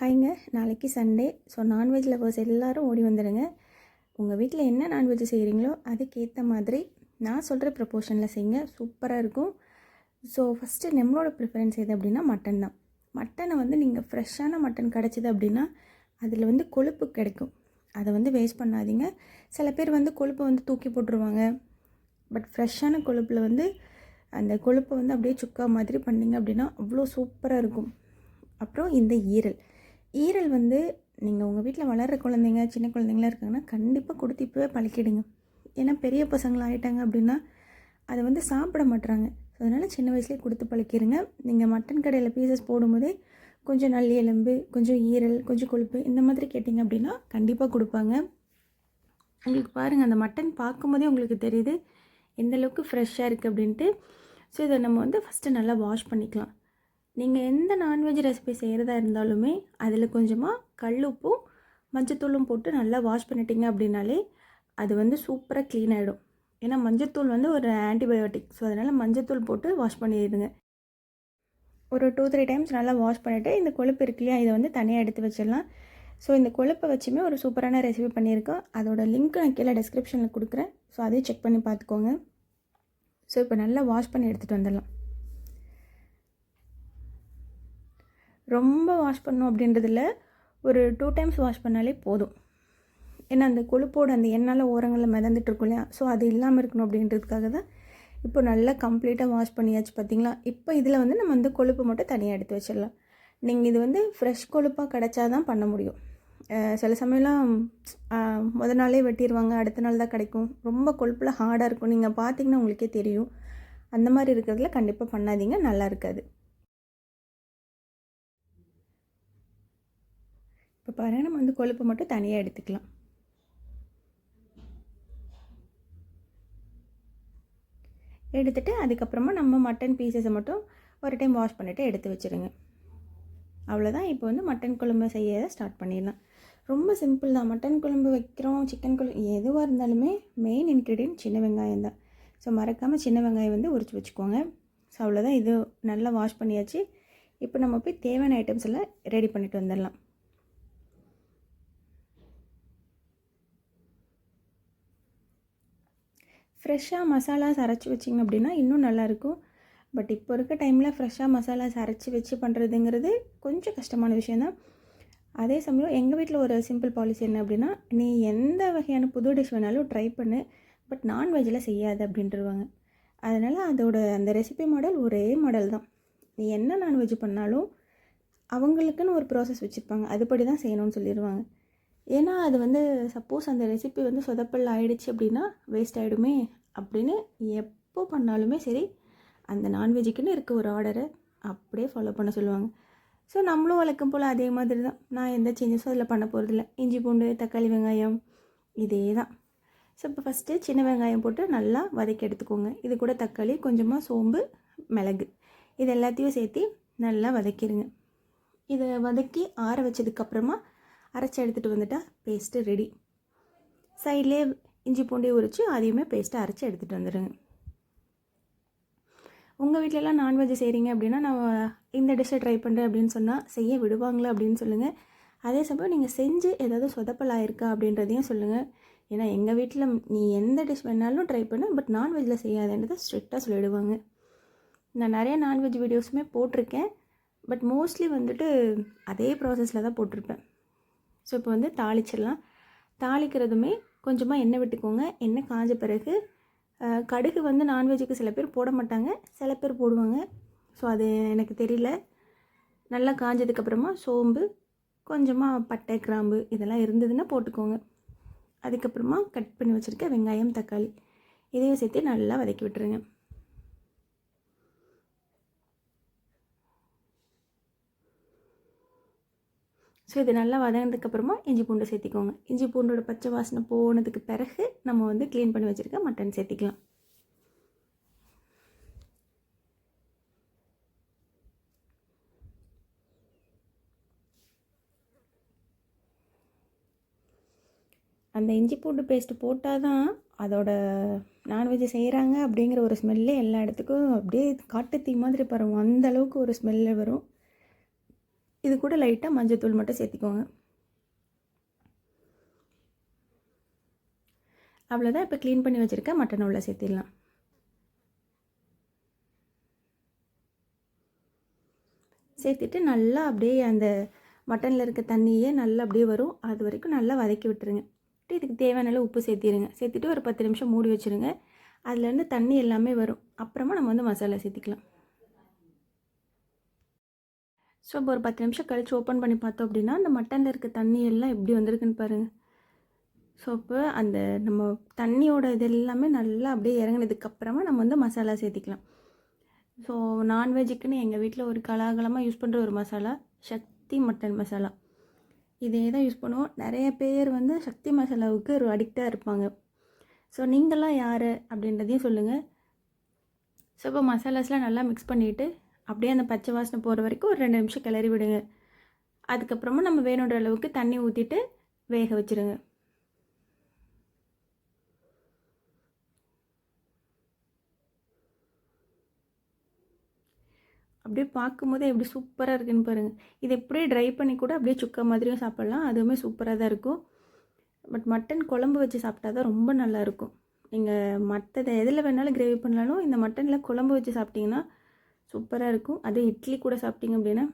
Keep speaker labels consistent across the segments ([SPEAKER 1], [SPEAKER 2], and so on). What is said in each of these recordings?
[SPEAKER 1] ஹாய்ங்க. நாளைக்கு Sunday. So non veg lovers எல்லோரும் ஓடி வந்துடுங்க. உங்கள் வீட்டில் என்ன நான்வெஜ் செய்கிறீங்களோ அதுக்கேற்ற மாதிரி நான் சொல்கிற ப்ரப்போர்ஷனில் செய்யுங்க சூப்பராக இருக்கும். ஸோ ஃபஸ்ட்டு நம்மளோட ப்ரிஃபரன்ஸ் எது அப்படின்னா மட்டன் தான். மட்டனை வந்து நீங்கள் ஃப்ரெஷ்ஷான மட்டன் கிடச்சிது அப்படின்னா அதில் வந்து கொழுப்பு கிடைக்கும். அதை வந்து வேஸ்ட் பண்ணாதீங்க. சில பேர் வந்து கொழுப்பை வந்து தூக்கி போட்டுருவாங்க. பட் ஃப்ரெஷ்ஷான கொழுப்பில் வந்து அந்த கொழுப்பை வந்து அப்படியே சுக்கா மாதிரி பண்ணிங்க அப்படின்னா அவ்வளோ சூப்பராக இருக்கும். அப்புறம் இந்த ஈரல். ஈரல் வந்து நீங்கள் உங்கள் வீட்டில் வளர்கிற குழந்தைங்க சின்ன குழந்தைங்களாம் இருக்காங்கன்னா கண்டிப்பாக கொடுத்து இப்போவே பழக்கிடுங்க. ஏன்னா பெரிய பசங்களாக ஆகிட்டாங்க அப்படின்னா அதை வந்து சாப்பிட மாட்டுறாங்க ஸோ அதனால் சின்ன வயசுலேயே கொடுத்து பழக்கிடுங்க நீங்கள் மட்டன் கடையில் பீசஸ் போடும்போதே கொஞ்சம் நல்லி எலும்பு கொஞ்சம் ஈரல் கொஞ்சம் கொழுப்பு இந்த மாதிரி கேட்டிங்க அப்படின்னா கண்டிப்பாக கொடுப்பாங்க. உங்களுக்கு பாருங்கள் அந்த மட்டன் பார்க்கும்போதே உங்களுக்கு தெரியுது எந்த அளவுக்கு ஃப்ரெஷ்ஷாக இருக்குது அப்படின்ட்டு. ஸோ இதை நம்ம வந்து ஃபஸ்ட்டு நல்லா வாஷ் பண்ணிக்கலாம். நீங்கள் எந்த நான்வெஜ் ரெசிபி செய்கிறதா இருந்தாலுமே அதில் கொஞ்சமாக கல்லுப்பும் மஞ்சத்தூளும் போட்டு நல்லா வாஷ் பண்ணிட்டீங்க அப்படின்னாலே அது வந்து சூப்பராக க்ளீன் ஆகிடும் ஏன்னா மஞ்சத்தூள் வந்து ஒரு ஆன்டிபயோட்டிக் ஸோ அதனால் மஞ்சத்தூள் போட்டு வாஷ் பண்ணிடுங்க. ஒரு டூ த்ரீ டைம்ஸ் நல்லா வாஷ் பண்ணிவிட்டு இந்த கொழுப்பு இருக்கு இல்லையா இதை வந்து தனியாக எடுத்து வச்சிடலாம். ஸோ இந்த கொழுப்பை வச்சுமே ஒரு சூப்பரான ரெசிபி பண்ணியிருக்கோம் அதோட லிங்க் நான் கீழே டிஸ்கிரிப்ஷனில் கொடுக்குறேன். ஸோ அதையும் செக் பண்ணி பார்த்துக்கோங்க. ஸோ இப்போ நல்லா வாஷ் பண்ணி எடுத்துகிட்டு வந்துடலாம். ரொம்ப வாஷ் பண்ணணும் அப்படின்றதில்ல. ஒரு டூ டைம்ஸ் வாஷ் பண்ணாலே போதும். ஏன்னா அந்த கொழுப்போட அந்த எண்ணெயில் ஓரங்களில் மிதந்துட்டுருக்கும் இல்லையா? ஸோ அது இல்லாமல் இருக்கணும் அப்படின்றதுக்காக தான் இப்போ நல்லா கம்ப்ளீட்டாக வாஷ் பண்ணியாச்சு பார்த்தீங்களா? இப்போ இதில் வந்து நம்ம வந்து கொழுப்பு மட்டும் தனியாக எடுத்து வச்சிடலாம். நீங்கள் இது வந்து ஃப்ரெஷ் கொழுப்பாக கிடச்சா தான் பண்ண முடியும். சில சமயம்லாம் முத நாளே வெட்டிடுவாங்க அடுத்த நாள் தான் கிடைக்கும். ரொம்ப கொழுப்பில் ஹார்டாக இருக்கும். நீங்கள் பார்த்தீங்கன்னா உங்களுக்கே தெரியும். அந்த மாதிரி இருக்கிறதுல கண்டிப்பாக பண்ணாதீங்க. நல்லா இருக்காது. இப்போ பாருங்கள் நம்ம வந்து கொழுப்பு மட்டும் தனியாக எடுத்துக்கலாம். எடுத்துகிட்டு அதுக்கப்புறமா நம்ம மட்டன் பீசஸை மட்டும் ஒரு டைம் வாஷ் பண்ணிவிட்டு எடுத்து வச்சுருங்க. அவ்வளோதான் இப்போ வந்து மட்டன் குழம்பு செய்ய ஸ்டார்ட் பண்ணிடலாம். ரொம்ப சிம்பிள் தான். மட்டன் குழம்பு வைக்கிறோம் சிக்கன் குழம்பு எதுவாக இருந்தாலுமே மெயின் இன்க்ரீடியன்ட் சின்ன வெங்காயம் தான். ஸோ மறக்காமல் சின்ன வெங்காயம் வந்து உரிச்சு வச்சுக்கோங்க. ஸோ அவ்வளோதான் இது நல்லா வாஷ் பண்ணியாச்சு. இப்போ நம்ம போய் தேவையான ஐட்டம்ஸ் எல்லாம் ரெடி பண்ணிட்டு வந்துடலாம். ஃப்ரெஷ்ஷாக மசாலாஸ் அரைச்சி வச்சிங்க அப்படின்னா இன்னும் நல்லாயிருக்கும். பட் இப்போ இருக்க டைமில் ஃப்ரெஷ்ஷாக மசாலாஸ் அரைச்சி வச்சு பண்ணுறதுங்கிறது கொஞ்சம் கஷ்டமான விஷயந்தான் அதே சமயம் எங்கள் வீட்டில் ஒரு சிம்பிள் பாலிசி என்ன அப்படின்னா நீ எந்த வகையான புது டிஷ் வேணாலும் ட்ரை பண்ணு பட் நான்வெஜ்ஜில் செய்யாது அப்படின்ட்டுருவாங்க அதனால் அதோட அந்த ரெசிபி மாடல் ஒரே மாடல் தான். நீ என்ன நான்வெஜ் பண்ணாலும் அவங்களுக்குன்னு ஒரு ப்ராசஸ் வச்சுருப்பாங்க. அதுபடி தான் செய்யணும்னு சொல்லிடுவாங்க ஏன்னா அது வந்து சப்போஸ் அந்த ரெசிபி வந்து சொதப்பல் ஆகிடுச்சு அப்படின்னா வேஸ்ட் ஆகிடுமே அப்படின்னு எப்போ பண்ணாலுமே சரி அந்த நான்வெஜ்ஜுக்குன்னு இருக்க ஒரு ஆர்டரை அப்படியே ஃபாலோ பண்ண சொல்லுவாங்க. ஸோ நம்மளும் வழக்கம் போல் அதே மாதிரி தான் நான் எந்த சேஞ்சஸும் அதில் பண்ண போகிறதில்ல இஞ்சி பூண்டு தக்காளி வெங்காயம் இதே தான் ஸோ இப்போ ஃபஸ்ட்டு சின்ன வெங்காயம் போட்டு நல்லா வதக்கி எடுத்துக்கோங்க. இது கூட தக்காளி கொஞ்சமாக சோம்பு மிளகு. இது எல்லாத்தையும் சேர்த்து நல்லா வதக்கிடுங்க இதை வதக்கி ஆற வச்சதுக்கப்புறமா அரைச்சி எடுத்துகிட்டு வந்துட்டால் பேஸ்ட்டு ரெடி சைட்லேயே இஞ்சி பூண்டி உரித்து அதையுமே பேஸ்ட்டு அரைச்சி எடுத்துகிட்டு வந்துடுங்க உங்கள் வீட்டிலலாம் நான்வெஜ் செய்கிறீங்க அப்படின்னா நான் இந்த டிஷ்ஷை ட்ரை பண்ணுறேன் அப்படின்னு சொன்னால் செய்ய விடுவாங்களா அப்படின்னு சொல்லுங்கள் அதே சமயம் நீங்கள் செஞ்சு ஏதாவது சொதப்பல் ஆயிருக்கா அப்படின்றதையும் சொல்லுங்கள் ஏன்னா எங்கள் வீட்டில் நீ எந்த டிஷ் வேணாலும் ட்ரை பண்ணு பட் நான்வெஜ்ஜில் செய்யாதுன்றதை ஸ்ட்ரிக்டாக சொல்லிவிடுவாங்க நான் நிறைய நான்வெஜ் வீடியோஸுமே போட்டிருக்கேன் பட் மோஸ்ட்லி வந்துட்டு அதே ப்ராசஸில் தான் போட்டிருப்பேன். ஸோ இப்போ வந்து தாளிச்சிடலாம். தாளிக்கிறதுமே கொஞ்சமாக எண்ணெய் விட்டுக்கோங்க. எண்ணெய் காஞ்ச பிறகு கடுகு வந்து நான்வெஜ்ஜுக்கு சில பேர் போட மாட்டாங்க. சில பேர் போடுவாங்க. ஸோ அது எனக்கு தெரியல. நல்லா காஞ்சதுக்கப்புறமா சோம்பு கொஞ்சமாக பட்டை கிராம்பு இதெல்லாம் இருந்ததுன்னா போட்டுக்கோங்க. அதுக்கப்புறமா கட் பண்ணி வச்சுருக்க வெங்காயம் தக்காளி இதையும் சேர்த்து நல்லா வதக்கி விட்டுருங்க. ஸோ இது நல்லா வதங்கினதுக்கப்புறமா இஞ்சி பூண்டு சேர்த்திக்கோங்க. இஞ்சி பூண்டோட பச்சை வாசனை போனதுக்கு பிறகு நம்ம வந்து க்ளீன் பண்ணி வச்சுருக்க மட்டன் சேர்த்திக்கலாம். அந்த இஞ்சி பூண்டு பேஸ்ட்டு போட்டால் தான் அதோட நான்வெஜ் செய்கிறாங்க அப்படிங்கிற ஒரு ஸ்மெல்லே எல்லா இடத்துக்கும் அப்படியே காட்டு தீ மாதிரி பரவும். அந்த அளவுக்கு ஒரு ஸ்மெல்லு வரும். இது கூட லைட்டாக மஞ்சத்தூள் மட்டும் சேர்த்திக்கோங்க. அவ்வளோதான் இப்போ க்ளீன் பண்ணி வச்சுருக்க மட்டன் உள்ள சேர்த்திடலாம். சேர்த்துட்டு நல்லா அப்படியே அந்த மட்டனில் இருக்க தண்ணியே நல்லா அப்படியே வரும். அது வரைக்கும் நல்லா வதக்கி விட்டுருங்க. இதுக்கு தேவையான அளவு உப்பு சேர்த்திடுங்க சேர்த்துட்டு ஒரு பத்து நிமிஷம் மூடி வச்சுருங்க. அதுலேருந்து தண்ணி எல்லாமே வரும். அப்புறமா நம்ம வந்து மசாலா சேர்த்திக்கலாம். ஸோ இப்போ ஒரு பத்து நிமிஷம் கழித்து ஓப்பன் பண்ணி பார்த்தோம் அப்படின்னா அந்த மட்டனில் இருக்க தண்ணி எல்லாம் எப்படி வந்திருக்குன்னு பாருங்கள் ஸோ இப்போ அந்த நம்ம தண்ணியோட இது எல்லாமே நல்லா அப்படியே இறங்கினதுக்கப்புறமா நம்ம வந்து மசாலா சேர்த்திக்கலாம். ஸோ நான்வெஜ்ஜுக்குன்னு எங்கள் வீட்டில் ஒரு கலாகலமாக யூஸ் பண்ணுற ஒரு மசாலா சக்தி மட்டன் மசாலா. இதே தான் யூஸ் பண்ணுவோம். நிறைய பேர் வந்து சக்தி மசாலாவுக்கு ஒரு அடிக்டாக இருப்பாங்க. ஸோ நீங்களாம் யார் அப்படின்றதையும் சொல்லுங்கள் ஸோ இப்போ மசாலாஸ்லாம் நல்லா மிக்ஸ் பண்ணிவிட்டு அப்படியே அந்த பச்சை வாசனை போகிற வரைக்கும் ஒரு ரெண்டு நிமிஷம் கிளறி விடுங்க. அதுக்கப்புறமா நம்ம வேணுன்ற அளவுக்கு தண்ணி ஊற்றிட்டு வேக வச்சுருங்க. அப்படியே பார்க்கும்போதே எப்படி சூப்பராக இருக்குன்னு பாருங்கள் இது எப்படியே ட்ரை பண்ணி கூட அப்படியே சுக்கா மாதிரியும் சாப்பிட்லாம். அதுவுமே சூப்பராக தான் இருக்கும். பட் மட்டன் குழம்பு வச்சு சாப்பிட்டா தான் ரொம்ப நல்லாயிருக்கும் நீங்கள் மற்றதை எதில் வேணாலும் கிரேவி பண்ணாலும் இந்த மட்டனில் குழம்பு வச்சு சாப்பிட்டிங்கன்னா சூப்பராக இருக்கும். அதே இட்லி கூட சாப்பிட்டிங்க அப்படின்னா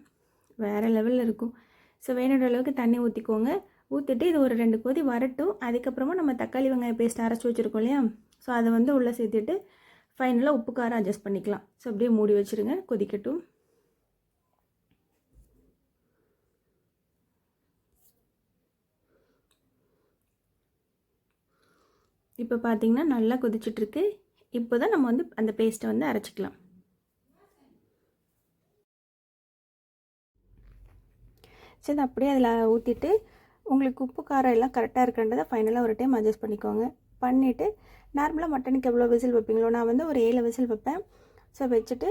[SPEAKER 1] வேறு லெவலில் இருக்கும். ஸோ வேணுன்ற அளவுக்கு தண்ணி ஊற்றிக்கோங்க ஊற்றிட்டு இது ஒரு ரெண்டு கொதி வரட்டும். அதுக்கப்புறமா நம்ம தக்காளி வெங்காயம் பேஸ்ட் அரைச்சி வச்சுருக்கோம் இல்லையா? ஸோ அதை வந்து உள்ளே சேர்த்துட்டு ஃபைனலாக உப்பு காரம் அட்ஜஸ்ட் பண்ணிக்கலாம். ஸோ அப்படியே மூடி வச்சுருங்க. கொதிக்கட்டும். இப்போ பார்த்தீங்கன்னா நல்லா கொதிச்சிட்ருக்கு இப்போ தான் நம்ம வந்து அந்த பேஸ்ட்டை வந்து அரைச்சிக்கலாம். சரி அப்படியே அதில் ஊற்றிட்டு உங்களுக்கு உப்பு காரம் எல்லாம் கரெக்டாக இருக்கின்றதை ஃபைனலாக ஒரு டைம் அட்ஜஸ்ட் பண்ணிக்கோங்க. பண்ணிவிட்டு நார்மலாக மட்டனுக்கு எவ்வளோ விசில் வைப்பீங்களோ நான் வந்து ஒரு ஏழு விசில் வைப்பேன். ஸோ வச்சுட்டு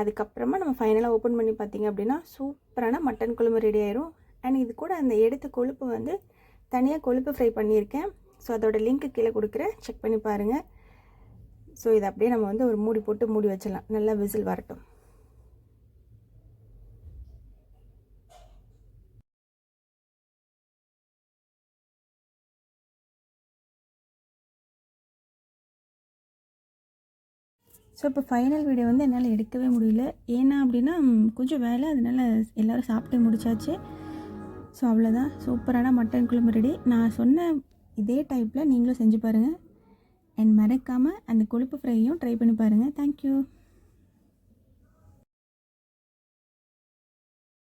[SPEAKER 1] அதுக்கப்புறமா நம்ம ஃபைனலாக ஓப்பன் பண்ணி பார்த்தீங்க அப்படின்னா சூப்பரான மட்டன் குழம்பு ரெடி ஆயிரும். அண்ட் இது கூட அந்த எடுத்த கொழுப்பு வந்து தனியாக கொழுப்பு ஃப்ரை பண்ணியிருக்கேன். ஸோ அதோட லிங்க்கு கீழே கொடுக்குறேன் செக் பண்ணி பாருங்கள் ஸோ இதை அப்படியே நம்ம வந்து ஒரு மூடி போட்டு மூடி வச்சிடலாம். நல்லா விசில் வரட்டும். ஸோ இப்போ ஃபைனல் வீடியோ வந்து என்னால் எடுக்கவே முடியல. ஏன்னா அப்படின்னா கொஞ்சம் வேலை. அதனால் எல்லோரும் சாப்பிட்டு முடிச்சாச்சு. ஸோ அவ்வளோதான் சூப்பரான மட்டன் குழம்பு ரெடி நான் சொன்ன இதே டைப்பில் நீங்களும் செஞ்சு பாருங்கள் அண்ட் மறக்காமல் அந்த கொழுப்பு ஃப்ரையும் ட்ரை பண்ணி பாருங்கள் தேங்க்யூ